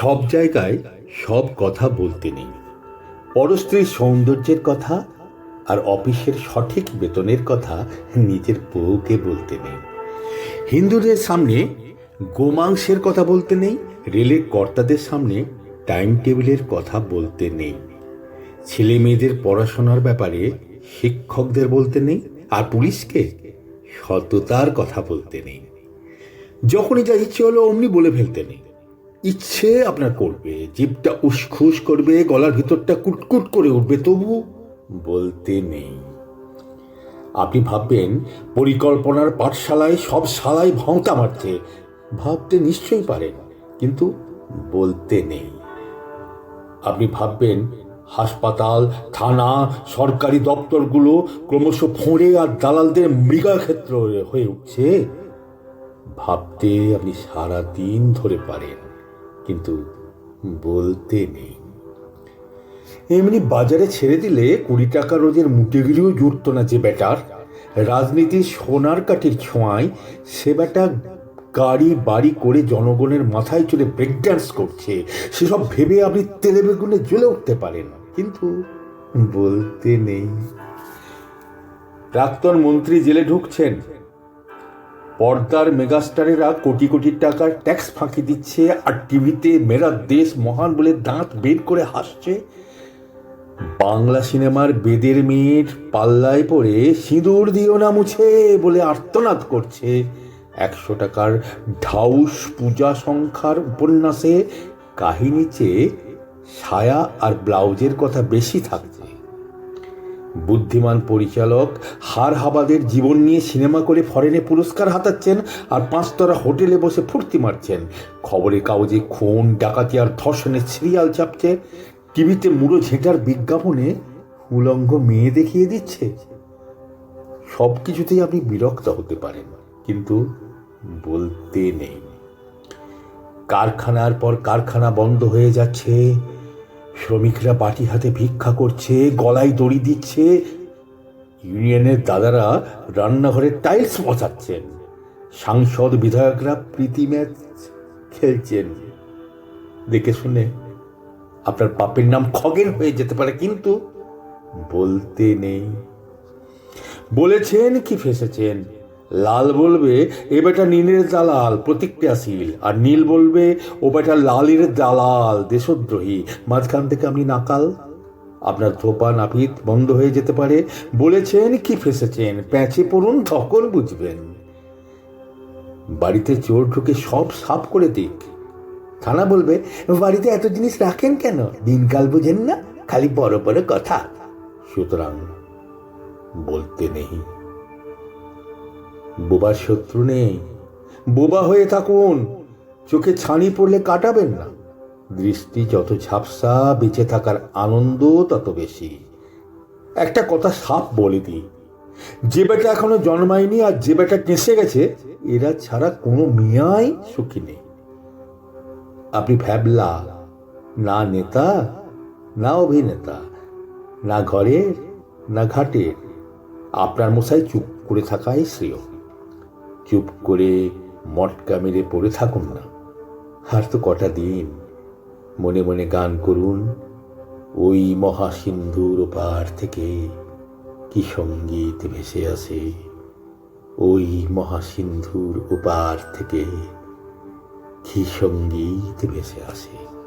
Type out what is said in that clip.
সব জায়গায় সব কথা বলতে নেই। পরস্ত্রীর সৌন্দর্যের কথা আর অফিসের সঠিক বেতনের কথা নিজের বউকে বলতে নেই। হিন্দুদের সামনে গোমাংসের কথা বলতে নেই, রেলের কর্তাদের সামনে টাইম টেবিলের কথা বলতে নেই। ছেলে মেয়েদের পড়াশোনার ব্যাপারে শিক্ষকদের বলতে নেই আর পুলিশকে সততার কথা বলতে নেই। যখনই যা ইচ্ছে হলো অমনি বলে ফেলতে নেই। ইচ্ছে আপনার করবে, জিভটা উসখুস করবে, গলার ভিতরটা কুটকুট করে উঠবে তবু বলতে নেই। আপনি ভাববেন, পরিকল্পনার পাঠশালায় সব শালায় ভাঁওতা মারছে। ভাবতে নিশ্চয়ই পারেন, কিন্তু বলতে নেই। আপনি ভাববেন, হাসপাতাল, থানা, সরকারি দপ্তরগুলো ক্রমশ ফোঁড়ে আর দালালদের মৃগাক্ষেত্র হয়ে উঠছে। ভাবতে আপনি সারা দিন ধরে পারেন। কিন্তু বলতে নেই। এমনি বাজারে ছেড়ে দিলে কুড়ি টাকা রোজের মুটে গিলেও জুটত না যে বেটার রাজনীতির সোনার কাঠির ছোঁয়ায় সে বেটা গাড়ি, বাড়ি করে জনগণের মাথায় চড়ে ব্রেক ডান্স করছে। সেসব ভেবে আপনি তেলে বেগুনে জ্বলে উঠতে পারেন। কিন্তু বলতে নেই। প্রাক্তন মন্ত্রী জেলে ঢুকছেন। পর্দার মেগাস্টারেরা কোটি কোটি টাকার ট্যাক্স ফাঁকি দিচ্ছে আর টিভিতে মেরা দেশ মহান বলে দাঁত বের করে হাসছে। বাংলা সিনেমার বেদের মেয়ের পাল্লায় পড়ে সিঁদুর দিও না মুছে বলে আর্তনাদ করছে। একশো টাকার ঢাউস পূজা সংখ্যার উপন্যাসে কাহিনী চেয়ে ছায়া আর ব্লাউজের কথা বেশি থাকছে। বুদ্ধিমান পরিচালক, হার হাবাদের জীবন নিয়ে সিনেমা করে ফরেনে পুরস্কার হাতাচ্ছেন আর পাঁচতরা হোটেলে বসে ফুর্তি মারছেন। খবরের কাগজে খুন, ডাকাতি আর ধর্ষণের সিরিয়াল চাপছে। টিভিতে মুড়ো ঝেঁটার বিজ্ঞাপনে উলঙ্গ মেয়ে দেখিয়ে দিচ্ছে। সব কিছুতেই আপনি বিরক্ত হতে পারেন, কিন্তু বলতে নেই। কারখানার পর কারখানা বন্ধ হয়ে যাচ্ছে। শ্রমিকরা বাটি হাতে ভিক্ষা করছে, গলায় দড়ি দিচ্ছে। ইউনিয়নের দাদারা রান্নাঘরে টাইলস বসাচ্ছেন সাংসদ বিধায়করা প্রীতি ম্যাচ খেলছেন। দেখে শুনে আপনার পাপের নাম খগেন হয়ে যেতে পারে, কিন্তু বলতে নেই। বলেছেন কি ফেসেছেন? লাল বলবে, এ বেটা নীলের দালাল, প্রতিক্রিয়াশীল। আর নীল বলবে, ও বেটা লালের দালাল, দেশদ্রোহী। মাঝখান থেকে আপনি নাকাল। আপনার ধোপা নাপিত বন্ধ হয়ে যেতে পারে। বলেছেন কি ফেসেছেন, প্যাঁচে পড়ুন তখন বুঝবেন। বাড়িতে চোর ঢুকে সব সাফ করে দিক। থানা বলবে, বাড়িতে এত জিনিস রাখেন কেন? দিনকাল বুঝেন না, খালি বড় বড় কথা। সুতরাং বলতে নেই। বোবার শত্রু নেই। বোবা হয়ে থাকুন। চোখে ছানি পড়লে কাটাবেন না। দৃষ্টি যত ঝাপসা, বেঁচে থাকার আনন্দ তত বেশি। একটা কথা সাপ বলে দিই। যে বেটা এখনও জন্মায়নি আর যে বেটা কেসে গেছে, এরা ছাড়া কোনো মিয়াই সুখী নেই। আপনি ভ্যাবলা, না নেতা, না অভিনেতা, না ঘরের, না ঘাটের, আপনার মশাই চুপ করে থাকাই শ্রেয়। চুপ করে মটকা মেরে পড়ে থাকুন না। আর তো কটা দিন। মনে মনে গান করুন, ওই মহাসিন্ধুর ওপার থেকে কি সংগীত ভেসে আসে। ওই মহাসিন্ধুর ওপার থেকে কি সংগীত ভেসে আসে।